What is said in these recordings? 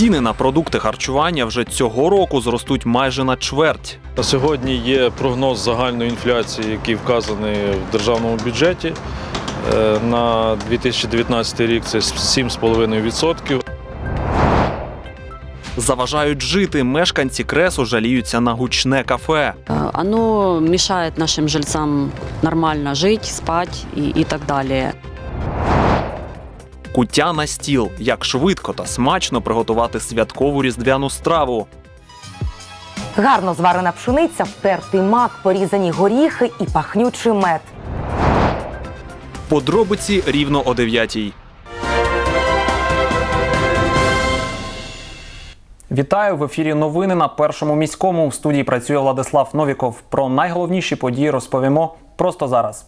Ціни на продукти харчування вже цього року зростуть майже на чверть. Сьогодні є прогноз загальної інфляції, який вказаний в державному бюджеті. Е, На 2019 рік це 7,5%. Заважають жити. Мешканці кресу жаліються на гучне кафе. Оно мешает нашим жильцам нормально жить, спать и, и так далее. Куття на стіл. Як швидко та смачно приготувати святкову різдвяну страву. Гарно зварена пшениця, втертий мак, порізані горіхи і пахнючий мед. Подробиці рівно о 9-й. Вітаю в ефірі. Новини на першому міському. В студії працює Владислав Новіков. Про найголовніші події розповімо просто зараз.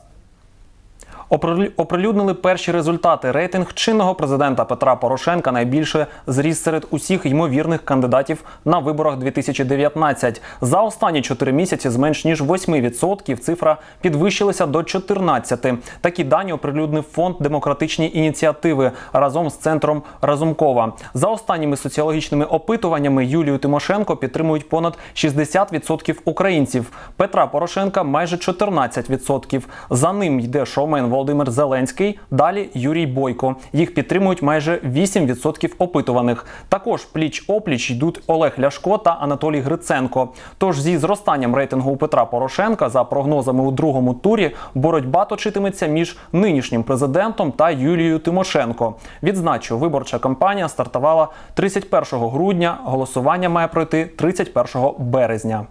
Оприлю- Оприлюднили перші результати. Рейтинг чинного президента Петра Порошенка найбільше зріс серед усіх ймовірних кандидатів на виборах 2019. За останні 4 місяці з менш ніж 8% цифра підвищилася до 14. Такі дані оприлюднив фонд демократичні ініціативи разом з центром Разумкова. За останніми соціологічними опитуваннями Юлію Тимошенко підтримують понад 60% українців. Петра Порошенка майже 14%. За ним йде шоумен Володимир Зеленський. Далі Юрій Бойко. Їх підтримують майже 8% опитуваних. Також пліч опліч йдуть Олег Ляшко та Анатолій Гриценко. Тож зі зростанням рейтингу у Петра Порошенка, за прогнозами у другому турі, боротьба точитиметься між нинішнім президентом та Юлією Тимошенко. Відзначу, виборча кампанія стартувала 31 грудня. Голосування має пройти 31 березня.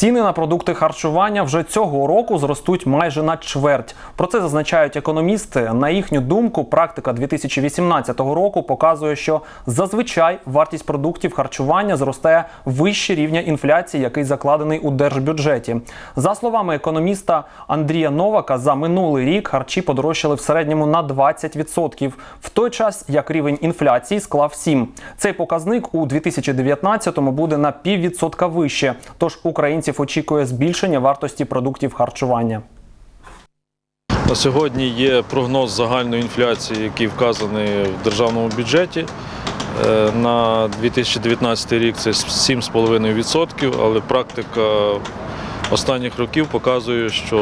Ціни на продукти харчування вже цього року зростуть майже на чверть. Про це зазначають економісти. На їхню думку, практика 2018 року показує, що зазвичай вартість продуктів харчування зростає вище рівня інфляції, який закладений у держбюджеті. За словами економіста Андрія Новака, за минулий рік харчі подорожчали в середньому на 20%, в той час як рівень інфляції склав 7. Цей показник у 2019-му буде на піввідсотка вище. Тож українців очікує збільшення вартості продуктів харчування. На сьогодні є прогноз загальної інфляції, який вказаний в державному бюджеті. Е, На 2019 рік це 7,5%, але практика останніх років показує, що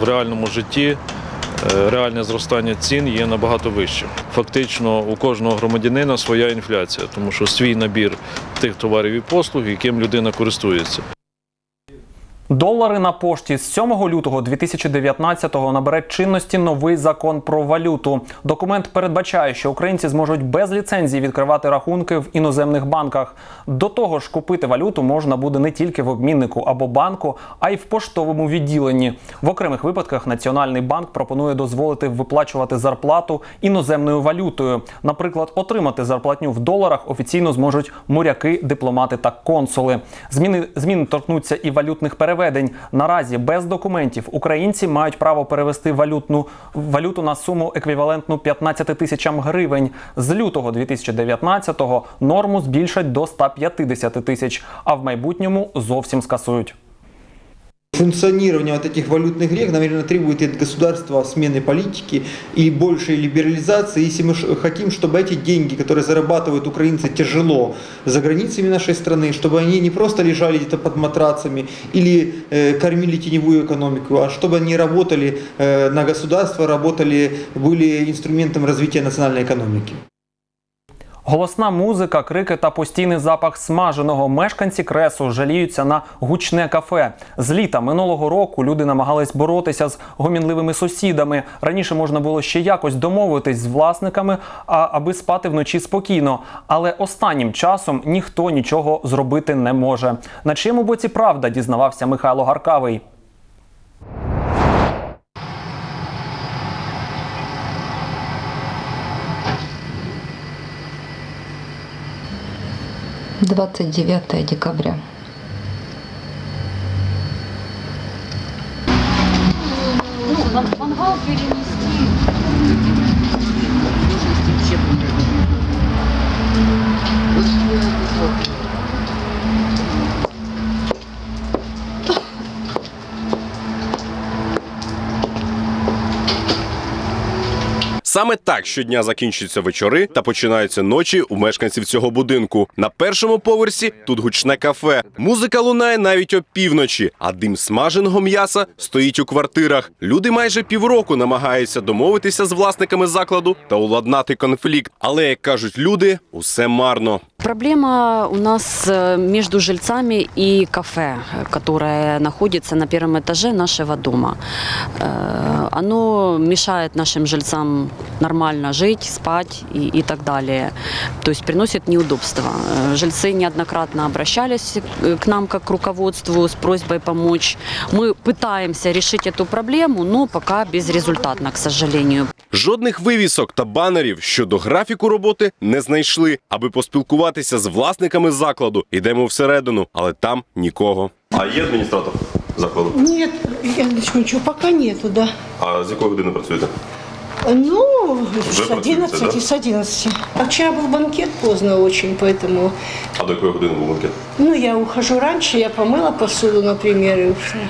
в реальному житті е, реальне зростання цін є набагато вищим. Фактично у кожного громадянина своя інфляція, тому що свій набір тих товарів і послуг, яким людина користується. Долари на пошті з 7 лютого 2019-го набере чинності новий закон про валюту. Документ передбачає, що українці зможуть без ліцензії відкривати рахунки в іноземних банках. До того ж, купити валюту можна буде не тільки в обміннику або банку, а й в поштовому відділенні. В окремих випадках Національний банк пропонує дозволити виплачувати зарплату іноземною валютою. Наприклад, отримати зарплатню в доларах офіційно зможуть моряки, дипломати та консули. Зміни зміни торкнуться і валютних переведень. Наразі без документів українці мають право перевести валютну валюту на суму еквівалентну 15 тисячам гривень. З лютого 2019-го норму збільшать до 150 тисяч, а в майбутньому зовсім скасують. Функционирование вот этих валютных рек, наверное, требует от государства смены политики и большей либерализации, если мы ш- хотим, чтобы эти деньги, которые зарабатывают украинцы тяжело за границами нашей страны, чтобы они не просто лежали где-то под матрацами или э, кормили теневую экономику, а чтобы они работали э, на государство, работали, были инструментом развития национальной экономики. Голосна музика, крики та постійний запах смаженого. Мешканці кресу жаліються на гучне кафе. З літа минулого року люди намагались боротися з гомінливими сусідами. Раніше можна було ще якось домовитись з власниками, аби спати вночі спокійно. Але останнім часом ніхто нічого зробити не може. На чиєму боці правда дізнавався Михайло Гаркавий. Двадцать девятое декабря. Саме так щодня закінчуються вечори та починаються ночі у мешканців цього будинку. На першому поверсі тут гучне кафе. Музика лунає навіть опівночі, а дим смаженого м'яса стоїть у квартирах. Люди майже півроку намагаються домовитися з власниками закладу та уладнати конфлікт. Але як кажуть люди, усе марно. Проблема у нас э, между жильцами и кафе, э, которое находится на первом этаже нашего дома. Э, Оно мешает нашим жильцам нормально жить, спать и, и так далее. То есть приносит неудобства. Э, Жильцы неоднократно обращались э, к нам как к руководству с просьбой помочь. Мы пытаемся решить эту проблему, но пока безрезультатно, к сожалению. Жодних вивісок та банерів щодо графіку роботи не знайшли, аби поспілкуватися з власниками закладу. Йдемо всередину, але там нікого. А є адміністратор закладу? Нет, я ничего, пока нету, да. А з якої години працюєте? Ну, с працуете, 11, да? с 11. А вчера был банкет поздно очень, поэтому... А до якої години був банкет? Ну, я ухожу раньше, я помыла посуду, например, и ушла.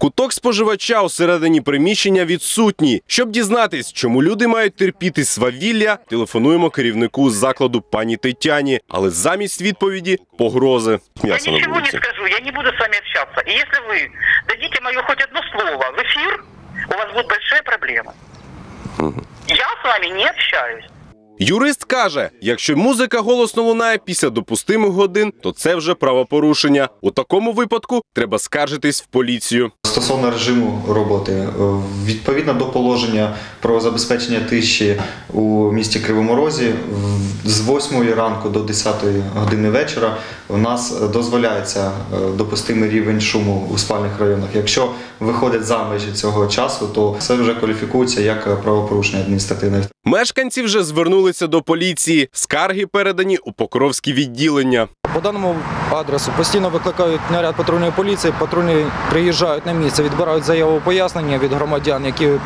Куток споживача усередині приміщення відсутній. Щоб дізнатись, чому люди мають терпіти свавілля, телефонуємо керівнику закладу пані Тетяні, але замість відповіді погрози. Я М'ясо на ничего не вулиці. скажу, я не буду с вами общаться. И если вы дадите мое хоть одно слово в эфир, у вас будут большие проблемы. Я с вами не общаюсь. Юрист каже: якщо музика голосно лунає після допустимих годин, то це вже правопорушення. У такому випадку треба скаржитись в поліцію. Стосовно режиму роботи, е, відповідно до положення про забезпечення тиші у місті Кривому Розі, з 8 ранку до 10 години вечора у нас дозволяється е, допустимий рівень шуму у спальних районах. Якщо виходить за межі цього часу, то це вже кваліфікується як правопорушення адміністративне. Мешканці вже звернулися до поліції. Скарги передані у Покровські відділення. По даному адресу постійно викликають наряд патрульної поліції. Патрульні приїжджають на місце, відбирають заяву пояснення від громадян, які е,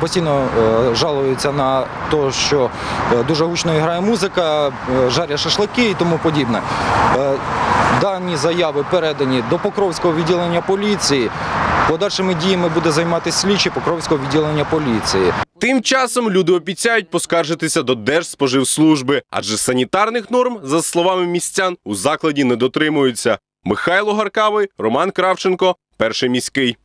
постійно е, жалуються на те, що е, дуже гучно грає музика, жарять шашлики і тому подібне. Дані заяви передані до Покровського відділення поліції. Подальшими діями буде займатися слідчі Покровського відділення поліції. Тим часом люди обіцяють поскаржитися до Держспоживслужби, адже санітарних норм, за словами містян, у закладі не дотримуються. Михайло Гаркавий, Роман Кравченко, перший міський.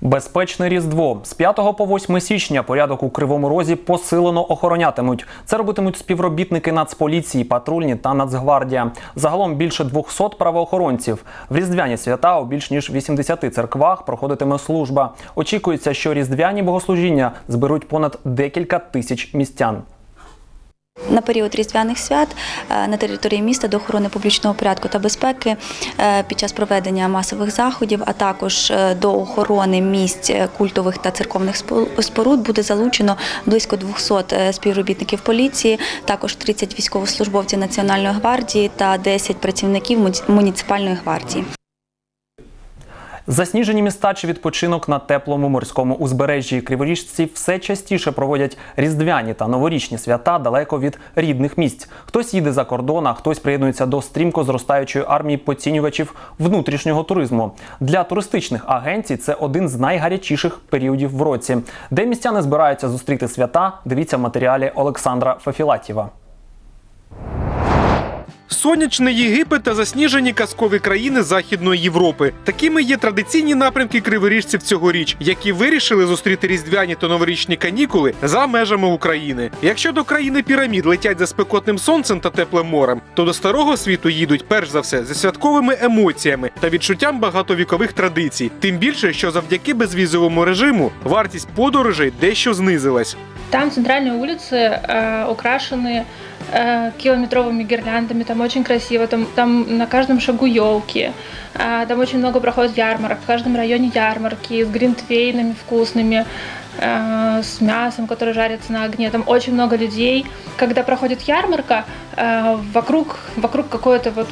Безпечне Різдво з 5 по 8 січня порядок у Кривому Розі посилено охоронятимуть. Це робитимуть співробітники Нацполіції, патрульні та Нацгвардія. Загалом більше 200 правоохоронців. В різдвяні свята у більш ніж 80 церквах проходитиме служба. Очікується, що різдвяні богослужіння зберуть понад декілька тисяч містян. На період різдвяних свят е, на території міста до охорони публічного порядку та безпеки е, під час проведення масових заходів, а також е, до охорони місць культових та церковних спо- споруд буде залучено близько 200 е, співробітників поліції, також 30 військовослужбовців Національної гвардії та 10 працівників муніципальної гвардії. Засніжені міста чи відпочинок на теплому морському узбережжі. Криворіжці все частіше проводять різдвяні та новорічні свята далеко від рідних місць. Хтось їде за кордон, а хтось приєднується до стрімко зростаючої армії поцінювачів внутрішнього туризму. Для туристичних агенцій це один з найгарячіших періодів в році. Де містяни збираються зустріти свята, дивіться в матеріалі Олександра Фефілатєва Сонячний Єгипет та засніжені казкові країни Західної Європи. Такими є традиційні напрямки криворіжців цьогоріч, які вирішили зустріти різдвяні та новорічні канікули за межами України. Якщо до країни пірамід летять за спекотним сонцем та теплим морем, то до старого світу їдуть перш за все зі святковими емоціями та відчуттям багатовікових традицій. Тим більше, що завдяки безвізовому режиму вартість подорожей дещо знизилась. Там центральные улицы э, украшены э, километровыми гирляндами, там очень красиво, там, там на каждом шагу елки, там очень много проходит ярмарок, в каждом районе ярмарки с гринтвейнами вкусными, э, с мясом, которое жарится на огне, там очень много людей. Когда проходит ярмарка, э, вокруг, вокруг какое-то вот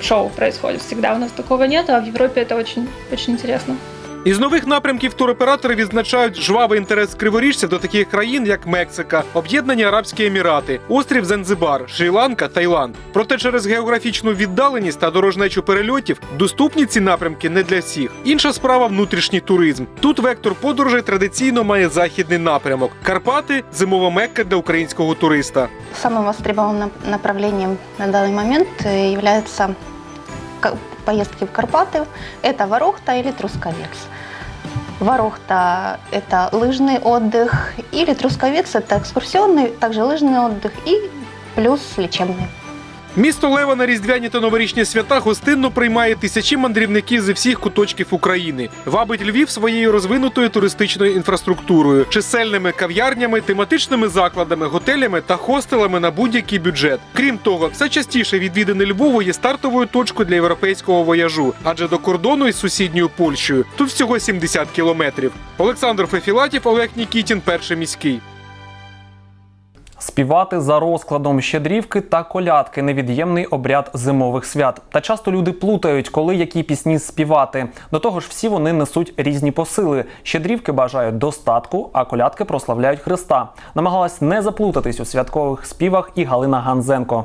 шоу происходит. Всегда у нас такого нет, а в Европе это очень, очень интересно. Із нових напрямків туроператори відзначають жвавий інтерес криворіжців до таких країн, як Мексика, Об'єднані Арабські Емірати, острів Занзибар, Шрі-Ланка, Таїланд. Проте через географічну віддаленість та дорожнечу перельотів доступні ці напрямки не для всіх. Інша справа внутрішній туризм. Тут вектор подорожей традиційно має західний напрямок. Карпати зимова мекка для українського туриста. Самым востребованным направлением на данный момент э, является ка- поездки в Карпаты. Это Ворохта или Трусковец. Ворохта – это лыжный отдых, или Трусковец – это экскурсионный, также лыжный отдых и плюс лечебный. Місто Лева на різдвяні та новорічні свята гостинно приймає тисячі мандрівників зі всіх куточків України. Вабить Львів своєю розвинутою туристичною інфраструктурою, чисельними кав'ярнями, тематичними закладами, готелями та хостелами на будь-який бюджет. Крім того, все частіше відвідини Львову є стартовою точкою для європейського вояжу, адже до кордону із сусідньою Польщею тут всього 70 кілометрів. Олександр Фефілатів, Олег Нікітін, перший міський. Співати за розкладом щедрівки та колядки невід'ємний обряд зимових свят. Та часто люди плутають, коли які пісні співати. До того ж, всі вони несуть різні посили. Щедрівки бажають достатку, а колядки прославляють Христа. Намагалась не заплутатись у святкових співах і Галина Ганзенко.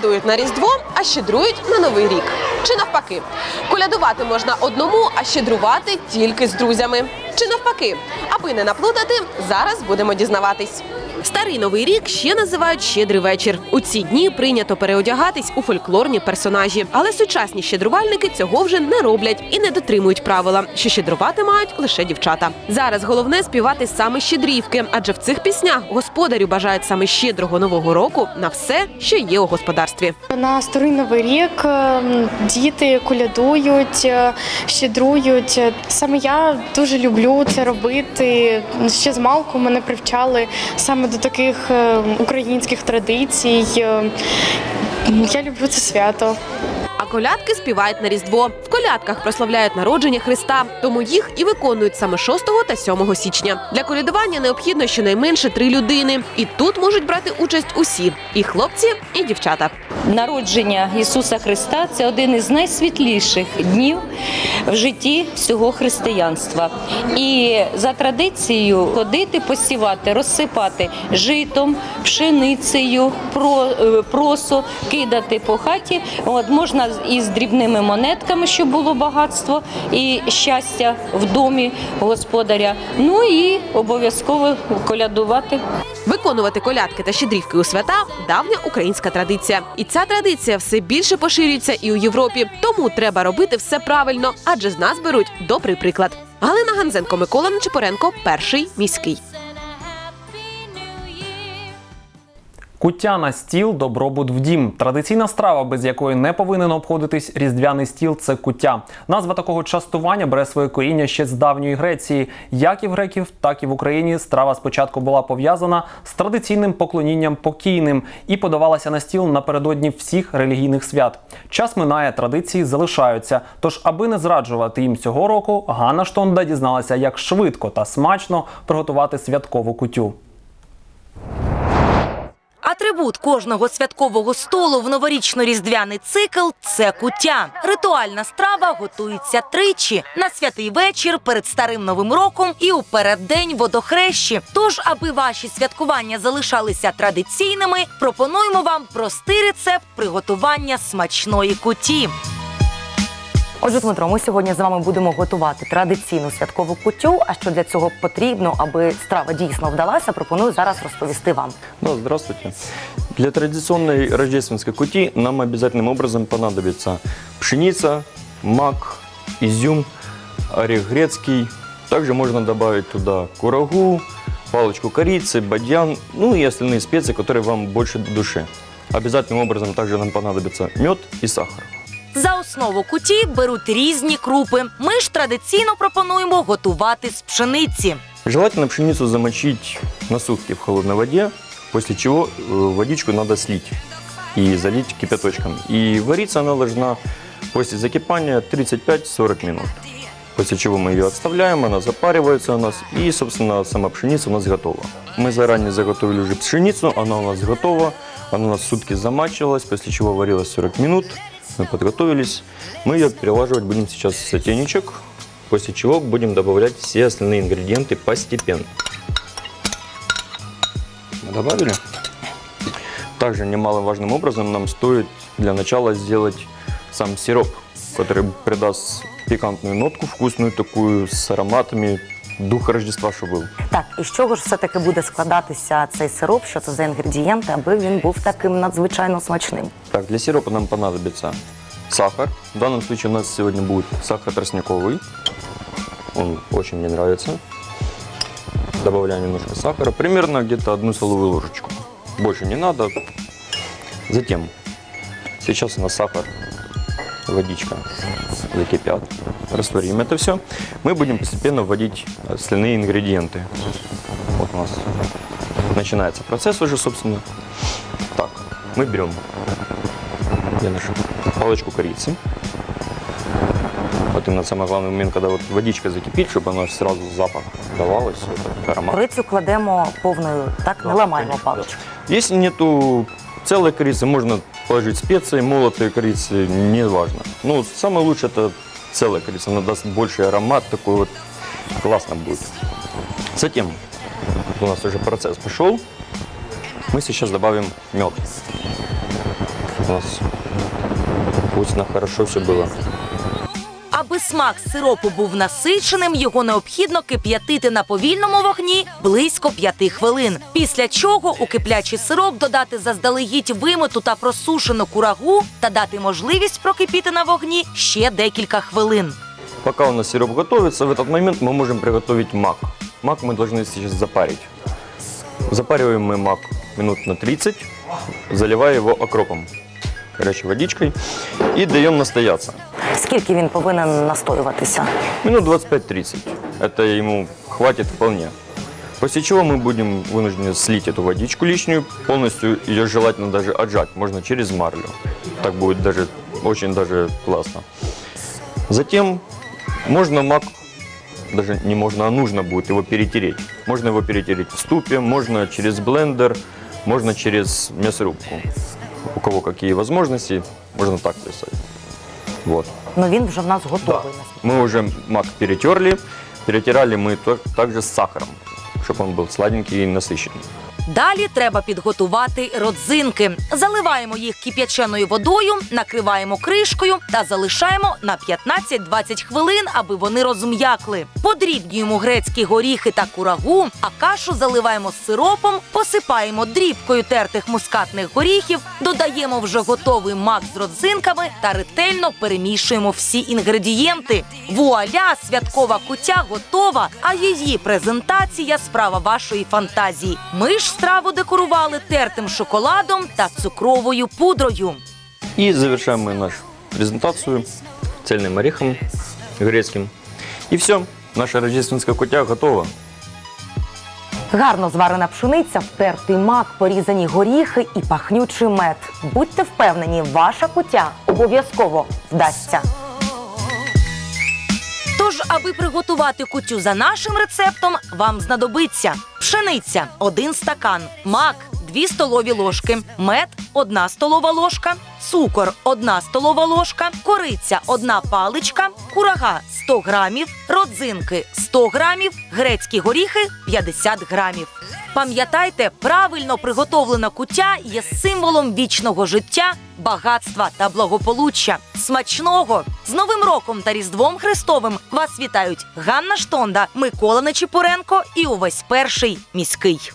Колядують на Різдво, а щедрують на Новий рік. Чи навпаки, колядувати можна одному, а щедрувати тільки з друзями. Чи навпаки, аби не наплутати, зараз будемо дізнаватись. Старий новий рік ще називають щедрий вечір. У ці дні прийнято переодягатись у фольклорні персонажі, але сучасні щедрувальники цього вже не роблять і не дотримують правила, що щедрувати мають лише дівчата. Зараз головне співати саме щедрівки, адже в цих піснях господарю бажають саме щедрого нового року на все, що є у господарстві. На старий новий рік е, діти колядують, е, щедрують. Саме я дуже люблю це робити. Ще з малку мене привчали саме до таких е, українських традицій. Е, Я люблю це свято. Колядки співають на Різдво. В колядках прославляють народження Христа, тому їх і виконують саме 6 та 7 січня. Для колядування необхідно щонайменше три людини. І тут можуть брати участь усі і хлопці, і дівчата. Народження Ісуса Христа це один із найсвітліших днів в житті всього християнства. І за традицією ходити, посівати, розсипати житом, пшеницею, е, просо, кидати по хаті. От можна із дрібними монетками, щоб було багатство і щастя в домі господаря. Ну і обов'язково колядувати. Виконувати колядки та щедрівки у свята давня українська традиція. І ця традиція все більше поширюється і у Європі. Тому треба робити все правильно, адже з нас беруть добрий приклад. Галина Ганзенко, Микола Нечипоренко, перший міський. Куття на стіл, добробут в дім. Традиційна страва, без якої не повинен обходитись різдвяний стіл це куття. Назва такого частування бере своє коріння ще з давньої Греції. Як і в греків, так і в Україні страва спочатку була пов'язана з традиційним поклонінням покійним і подавалася на стіл напередодні всіх релігійних свят. Час минає, традиції залишаються. Тож, аби не зраджувати їм цього року, Ганна Штонда дізналася, як швидко та смачно приготувати святкову кутю. Атрибут кожного святкового столу в новорічно-різдвяний цикл це куття. Ритуальна страва готується тричі на святий вечір перед старим новим роком і у переддень водохрещі. Тож, аби ваші святкування залишалися традиційними, пропонуємо вам простий рецепт приготування смачної куті. Отже, Дмитро, ми сьогодні з вами будемо готувати традиційну святкову кутю. А що для цього потрібно, аби страва дійсно вдалася, пропоную зараз розповісти вам. Да, здравствуйте. Для традиционной рождественской кути нам обязательным образом понадобится пшеница, мак, изюм, орех грецкий. Также можно добавить туда курагу, палочку корицы, бадьян, ну и остальные специи, которые вам больше до души. Обязательным образом также нам понадобится мед и сахар. За основу куті беруть різні крупи. Ми ж традиційно пропонуємо готувати з пшениці. Желательно пшеницу замочить на сутки в холодной воде, после чего э, водичку надо слить и залить кипяточком. И вариться она должна после закипания 35-40 минут. После чего мы ее отставляем, она запаривается у нас, и, собственно, сама пшеница у нас готова. Мы заранее заготовили уже пшеницу, она у нас готова, она у нас сутки замачивалась, после чего варилась 40 минут. мы подготовились. Мы ее перелаживать будем сейчас в сотейничек, после чего будем добавлять все остальные ингредиенты постепенно. Мы добавили. Также немаловажным образом нам стоит для начала сделать сам сироп, который придаст пикантную нотку, вкусную такую, с ароматами, дух Рождества, що був. Так, і з чого ж все-таки буде складатися цей сироп? Що це за інгредієнти, аби він був таким надзвичайно смачним? Так, для сиропа нам понадобится сахар. В данном случае у нас сегодня будет сахар тростниковый. Он очень мне нравится. Добавляю немножко сахара, примерно где-то одну столовую ложечку. Больше не надо. Затем, сейчас у нас сахар, водичка закипят. Растворим это все. Мы будем постепенно вводить остальные ингредиенты. Вот у нас начинается процесс уже, собственно. Так, мы берем я нашу палочку корицы. Вот именно самый главный момент, когда вот водичка закипит, чтобы она сразу запах давалась, вот этот аромат. Корицю кладемо повною, так не ламаємо паличку. Если нету целой корицы, можно положить специи, молотые корицы, не важно. Ну, самое лучшее это целая корица, она даст больший аромат, такой вот классно будет. Затем у нас уже процесс пошел, мы сейчас добавим мед. У нас вкусно, хорошо все было. Аби смак сиропу був насиченим, його необхідно кип'ятити на повільному вогні близько 5 хвилин. Після чого у киплячий сироп додати заздалегідь вимиту та просушену курагу та дати можливість прокипіти на вогні ще декілька хвилин. Пока у нас сироп готовится, в этот момент мы можем приготовить мак. Мак мы должны сейчас запарить. Запариваем мы мак минут на 30, заливая его окропом, Горячей водичкой и даем настояться. Скільки він повинен настоюватися? Минут 25-30. Это ему хватит вполне. После чего мы будем вынуждены слить эту водичку лишнюю, полностью ее желательно даже отжать, можно через марлю. Так будет даже очень даже классно. Затем можно мак, даже не можно, а нужно будет его перетереть. Можно его перетереть в ступе, можно через блендер, можно через мясорубку. У кого какие возможности, можно так писать. Вот. Ну він вже в нас готовий. Мы уже мак перетерли. Перетирали мы то- также с сахаром, чтобы он был сладенький и насыщенный. Далі треба підготувати родзинки. Заливаємо їх кип'яченою водою, накриваємо кришкою та залишаємо на 15-20 хвилин, аби вони розм'якли. Подрібнюємо грецькі горіхи та курагу, а кашу заливаємо сиропом, посипаємо дрібкою тертих мускатних горіхів, додаємо вже готовий мак з родзинками та ретельно перемішуємо всі інгредієнти. Вуаля, святкова кутя готова, а її презентація справа вашої фантазії. Ми ж страву декорували тертим шоколадом та цукровою пудрою. И завершаем мы нашу презентацию цельным орехом грецким. И все, наша рождественская кутя готова. Гарно зварена пшениця, втертий мак, порізані горіхи і пахнючий мед. Будьте впевнені, ваша кутя обов'язково вдасться. Тож, аби приготувати кутю за нашим рецептом, вам знадобиться пшениця 1 стакан, мак 2 столові ложки, мед 1 столова ложка, цукор 1 столова ложка, кориця 1 паличка, курага 100 грамів, родзинки 100 грамів, грецькі горіхи 50 грамів. Пам'ятайте, правильно приготовлена куття є символом вічного життя, багатства та благополуччя. Смачного з Новим роком та Різдвом Христовим вас вітають Ганна Штонда, Микола Нечіпуренко і увесь перший міський.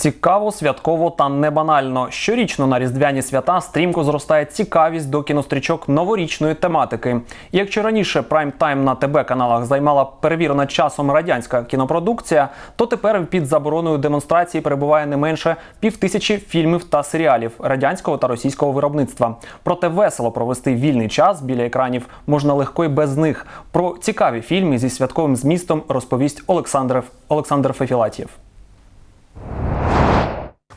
Цікаво, святково та небанально. Щорічно на різдвяні свята стрімко зростає цікавість до кінострічок новорічної тематики. Якщо раніше прайм-тайм на ТБ каналах займала перевірена часом радянська кінопродукція, то тепер під забороною демонстрації перебуває не менше півтисячі фільмів та серіалів радянського та російського виробництва. Проте весело провести вільний час біля екранів можна легко й без них. Про цікаві фільми зі святковим змістом розповість Олександр Олександр Фефілатєв.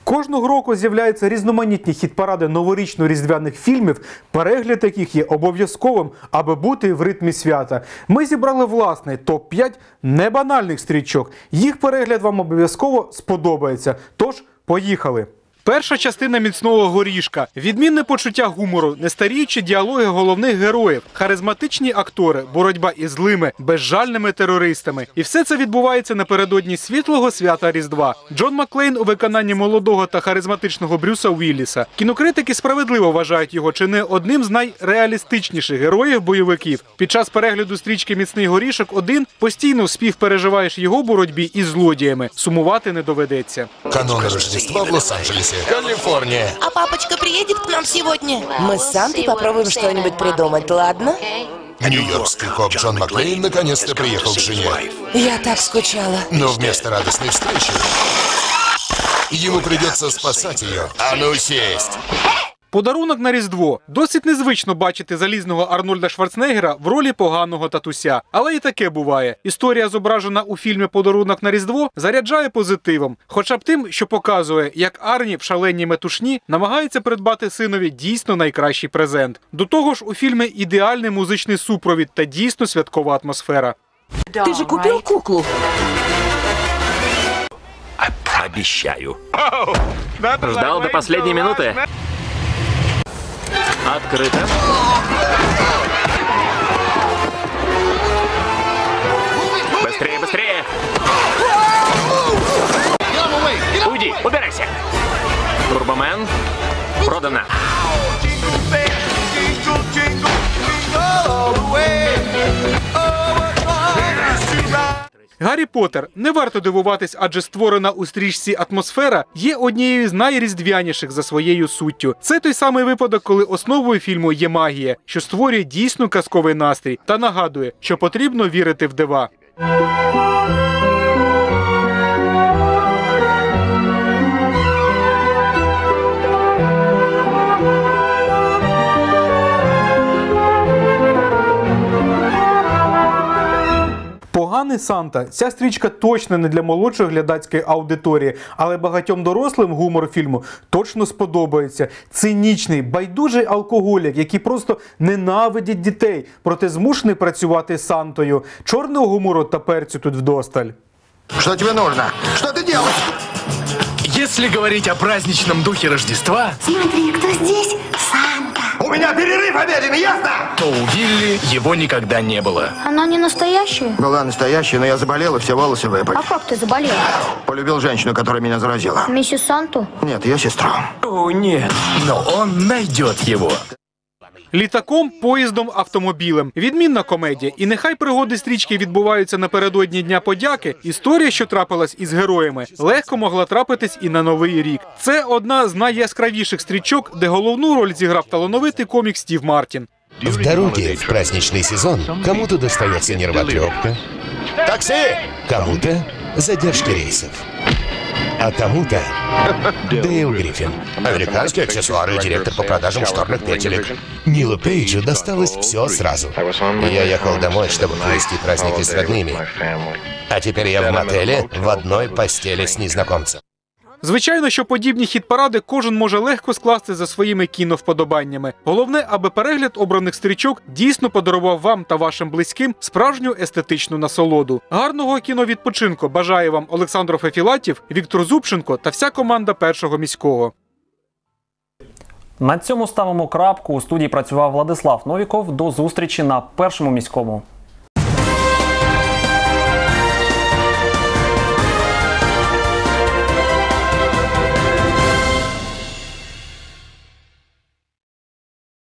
Кожного року з'являються різноманітні хіт-паради новорічно-різдвяних фільмів, перегляд яких є обов'язковим, аби бути в ритмі свята. Ми зібрали власний топ-5 небанальних стрічок. Їх перегляд вам обов'язково сподобається. Тож, поїхали! Перша частина міцного горішка, відмінне почуття гумору, нестаріючі діалоги головних героїв, харизматичні актори, боротьба із злими, безжальними терористами. І все це відбувається напередодні світлого свята Різдва. Джон Маклейн у виконанні молодого та харизматичного Брюса Уілліса. Кінокритики справедливо вважають його чи не одним з найреалістичніших героїв бойовиків. Під час перегляду стрічки Міцний горішок 1 постійно співпереживаєш його боротьбі із злодіями. Сумувати не доведеться. Канун Рождества в Лос-Анджелесе, Калифорния. А папочка приедет к нам сегодня? Мы с Сантой попробуем что-нибудь придумать, ладно? Нью-Йоркский коп Джон Маклейн наконец-то приехал к жене. Я так скучала. Но вместо радостной встречи ему придется спасать ее. А ну сесть! Подарунок на Різдво. Досить незвично бачити залізного Арнольда Шварценеггера в ролі поганого татуся. Але і таке буває. Історія, зображена у фільмі Подарунок на Різдво, заряджає позитивом. Хоча б тим, що показує, як Арні в шаленій метушні намагається придбати синові дійсно найкращий презент. До того ж, у фільмі ідеальний музичний супровід та дійсно святкова атмосфера. Ты же купил куклу? Обещаю. Ждал до последней минуты. Открыто. Быстрее, быстрее! Уйди, убирайся! Турбомен. Продано. Гаррі Поттер не варто дивуватись, адже створена у стрічці атмосфера є однією з найріздвяніших за своєю суттю. Це той самий випадок, коли основою фільму є магія, що створює дійсно казковий настрій та нагадує, що потрібно вірити в дива. Поганий Санта. Ця стрічка точно не для молодшої глядацької аудиторії, але багатьом дорослим гумор фільму точно сподобається. Цинічний, байдужий алкоголік, який просто ненавидить дітей, проте змушений працювати з Сантою. Чорного гумору та перцю тут вдосталь. Что тебе нужно? Что ты делаешь? Если говорить о праздничном духе Рождества, Смотри, кто здесь? У меня перерыв обеденный, ясно? то у Вилли его никогда не было. Она не настоящая? Была настоящая, но я заболел и все волосы выпали. А как ты заболел? Полюбил женщину, которая меня заразила. Миссис Санту? Нет, ее сестру. О, нет. Но он найдет его. Літаком, поїздом, автомобілем. Відмінна комедія. І нехай пригоди стрічки відбуваються напередодні Дня подяки. Історія, що трапилась із героями, легко могла трапитись і на новий рік. Це одна з найяскравіших стрічок, де головну роль зіграв талановитий комік Стів Мартін. В дороге в праздничный сезон кому-то достается нервотрепка, такси, кому-то задержки рейсов, а кому-то Дейл Гриффин, американский аксессуар и директор по продажам шторных петелек. Нилу Пейджу досталось все сразу. Я ехал домой, чтобы провести праздники с родными. А теперь я в мотеле в одной постели с незнакомцем. Звичайно, що подібні хіт-паради кожен може легко скласти за своїми кіновподобаннями. Головне, аби перегляд обраних стрічок дійсно подарував вам та вашим близьким справжню естетичну насолоду. Гарного кіновідпочинку бажає вам Олександр Фефілатів, Віктор Зубченко та вся команда першого міського. На цьому ставимо крапку. У студії працював Владислав Новіков. До зустрічі на першому міському.